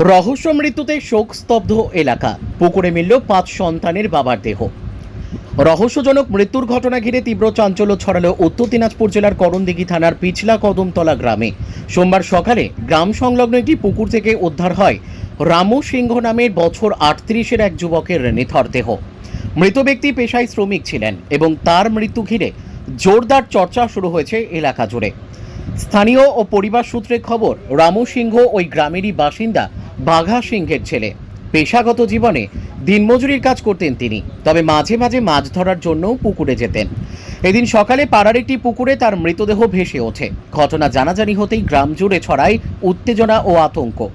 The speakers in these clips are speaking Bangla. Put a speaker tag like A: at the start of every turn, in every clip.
A: রহস্য মৃত্যুতে শোক স্তব্ধ এলাকা। পুকুরে মিলল পাঁচ সন্তানের বাবার দেহ। রহস্যজনক মৃত্যুর ঘটনা ঘিরে তীব্র চাঞ্চল্য ছড়ালো উত্তর দিনাজপুর জেলার করণদিঘি থানার পিছলা কদমতলা গ্রামে। সোমবার সকালে গ্রাম সংলগ্ন একটি পুকুর থেকে উদ্ধার হয় রামু সিংহ নামের বছর আটত্রিশের এক যুবকের নিথর দেহ। মৃত ব্যক্তি পেশায় শ্রমিক ছিলেন এবং তার মৃত্যু ঘিরে জোরদার চর্চা শুরু হয়েছে এলাকা জুড়ে। স্থানীয় ও পরিবার সূত্রে খবর, রামু সিংহ ওই গ্রামেরই বাসিন্দা বাঘা সিংহের ছেলে। পেশাগত জীবনে দিনমজুরির কাজ করতেন তিনি, তবে মাঝে মাঝে মাছ ধরার জন্যও পুকুরে যেতেন। এদিন সকালে পাড়ার একটি পুকুরে তার মৃতদেহ ভেসে ওঠে। ঘটনা জানাজানি হতেই গ্রাম জুড়ে ছড়ায় উত্তেজনা ও আতঙ্ক।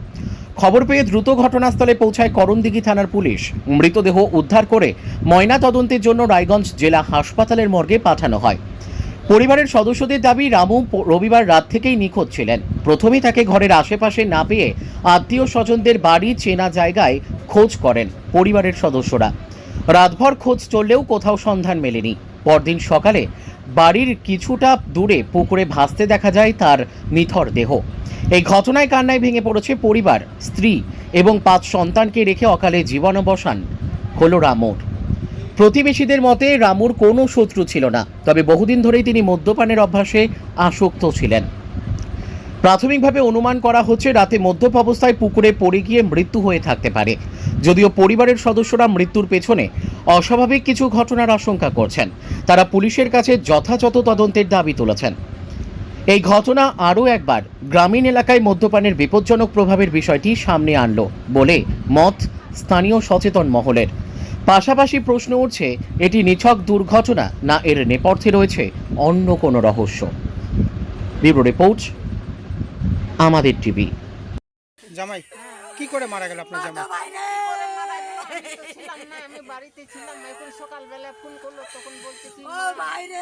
A: খবর পেয়ে দ্রুত ঘটনাস্থলে পৌঁছায় করণদিঘি থানার পুলিশ। মৃতদেহ উদ্ধার করে ময়না তদন্তের জন্য রায়গঞ্জ জেলা হাসপাতালের মর্গে পাঠানো হয়। পরিবারের সদস্যদের দাবি, রামু রবিবার রাত থেকেই নিখোঁজ ছিলেন। প্রথমেই তাকে ঘরের আশেপাশে না পেয়ে আত্মীয় স্বজনদের বাড়ি চেনা জায়গায় খোঁজ করেন পরিবারের সদস্যরা। রাতভর খোঁজ চললেও কোথাও সন্ধান মেলেনি। পরদিন সকালে বাড়ির কিছুটা দূরে পুকুরে ভাসতে দেখা যায় তার নিথর দেহ। এই ঘটনায় কান্নায় ভেঙে পড়েছে পরিবার, স্ত্রী এবং পাঁচ সন্তানকে রেখে অকালে জীবনাবসান হলো রামুর। প্রতিবেশীদের মতে, রামুর কোনো শত্রু ছিল না, তবে বহুদিন ধরেই তিনি মদ্যপানের অভ্যাসে আসক্ত ছিলেন। প্রাথমিকভাবে অনুমান করা হচ্ছে, রাতে মদ্যপ অবস্থায় পুকুরে পড়ে গিয়ে মৃত্যু হয়ে থাকতে পারে। যদিও পরিবারের সদস্যরা মৃত্যুর পেছনে অস্বাভাবিক কিছু ঘটনার আশঙ্কা করছেন। তারা পুলিশের কাছে যথাযথ তদন্তের দাবি তুলেছেন। এই ঘটনা আরও একবার গ্রামীণ এলাকায় মদ্যপানের বিপজ্জনক প্রভাবের বিষয়টি সামনে আনলো বলে মত স্থানীয় সচেতন মহলের। পাশাপাশি প্রশ্ন উঠছে এটি নিছক দুর্ঘটনা না এর নেপথ্যে রয়েছে অন্য কোনো রহস্য? ব্যুরো রিপোর্ট আমাদের টিভি।
B: জামাই কি করে মারা গেল আপনার জামাই?
C: ছিলাম না আমি বাড়িতে ছিলাম না এখন সকালবেলা ফোন করল তখন বলছে
D: ও বাইরে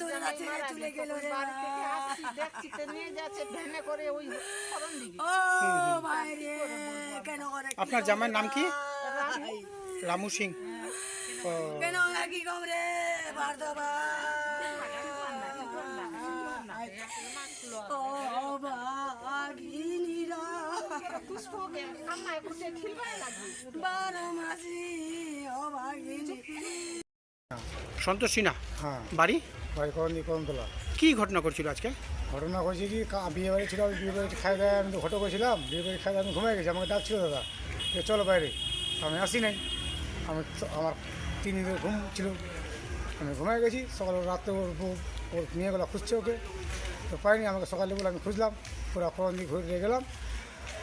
D: তোর
C: জামাই
D: কাছে চলে গেল রে
C: বাড়ি থেকে আসছি দেখছি তো নিয়ে যাচ্ছে ভ্যানে করে ওই করণ দিকে।
D: ও বাইরে কেন করে
B: আপনার জামাইয়ের নাম কি?
C: রামু
B: সিং।
D: কেন কি কম রে
B: সন্তোষ সিনহা
E: হ্যাঁ।
B: বাড়ি?
E: বাড়ি করনি কমতলা
B: কি ঘটনা করছিল আজকে?
E: ঘটনা করছি কি বিয়ে বাড়ি ছিল আমি বিয়ে বাড়ি খাই দায় আমি হোটো করেছিলাম বিয়ে বাড়ি খাই আমি ঘুমিয়ে গেছি আমাকে ডাকছিল দাদা। চলো বাইরে আমি আসি নাই। আমি আমার তিন দিনের ঘুম ছিল। আমি ঘুমিয়ে গেছি সকালে রাত্রে ওর বউ ওর মেয়েগুলো খুঁজছে ওকে। তো পাইনি আমাকে সকালে বলে আমি খুঁজলাম পুরো ফোন দিয়ে ঘুরে গেলাম।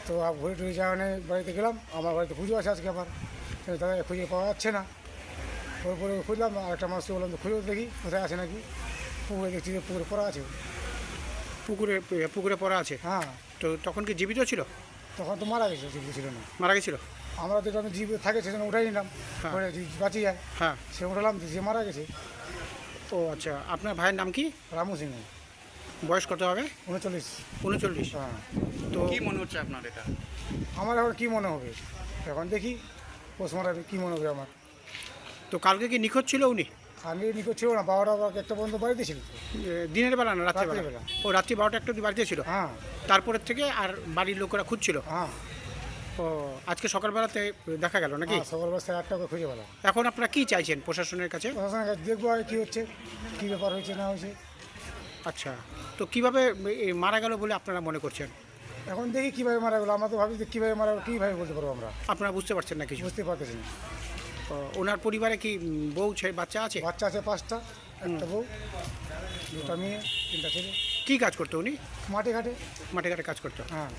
E: তো আর ঘুরে টুরে যাওয়া নেই বাড়িতে গেলাম আমার বাড়িতে পুজো আছে আজকে আবার। কিন্তু দাদা খুঁজে পাওয়া যাচ্ছে না। ওরপরে খুঁজলাম আরেকটা মানুষকে বললাম তো খুঁজে দেখি কোথায় আছে নাকি? পুকুরে দেখছি যে পুকুরে পড়া আছে।
B: পুকুরে পুকুরে পড়া আছে?
E: হ্যাঁ।
B: তো তখন কি জীবিত ছিল?
E: তখন তো মারা গেছে জীবিত ছিল না।
B: মারা গেছিল?
E: আমরা তো জীবিত থাকে সেজন্য উঠাই নিলাম।
B: হ্যাঁ।
E: পরে যে বাঁচি যায়
B: হ্যাঁ।
E: সে উঠালাম যে মারা গেছে।
B: ও আচ্ছা আপনার ভাইয়ের নাম কি?
E: রামু সিং
B: বয়স কত হবে?
E: উনচল্লিশ।
B: উনচল্লিশ।
E: হ্যাঁ।
B: তো
F: কি মনে হচ্ছে আপনার এটা?
E: আমার এখন কী মনে হবে? এখন দেখি পোস্টমার্টামে কী মনে হবে আমার।
B: তো কালকে কি নিখোঁজ ছিল উনি?
E: কালকে নিখোঁজ ছিল না বারোটা একটা পর্যন্ত বাড়িতে ছিল।
B: দিনের বেলা না রাত্রিবেলা। ও রাত্রি বারোটা একটা বাড়িতে ছিল?
E: হ্যাঁ।
B: তারপরের থেকে আর বাড়ির লোকেরা খুঁজছিল?
E: হ্যাঁ।
B: ও আজকে সকালবেলাতে দেখা গেল নাকি?
E: হ্যাঁ সকাল বাস আটটা খুঁজে পেলাম।
B: এখন আপনারা কি চাইছেন প্রশাসনের কাছে?
E: প্রশাসনের কাছে দেখব আর কী হচ্ছে কী ব্যাপার হয়েছে না হয়েছে।
B: আচ্ছা তো কীভাবে মারা গেল বলে আপনারা মনে করছেন?
E: এখন দেখি কীভাবে মারা গেলো আমরা তো ভাবি যে কীভাবে মারা গেলো কীভাবে বলতে পারব আমরা?
B: আপনারা বুঝতে পারছেন না কিছু?
E: বুঝতে পারতেছি না।
B: ওনার পরিবারে কি বউ ছেলে বাচ্চা আছে?
E: বাচ্চা আছে পাঁচটা একটা বউ দুটা মেয়ে তিনটা ছেলে।
B: কি কাজ করতো উনি?
E: মাঠে ঘাটে।
B: মাঠে ঘাটে কাজ করতো।
E: হ্যাঁ।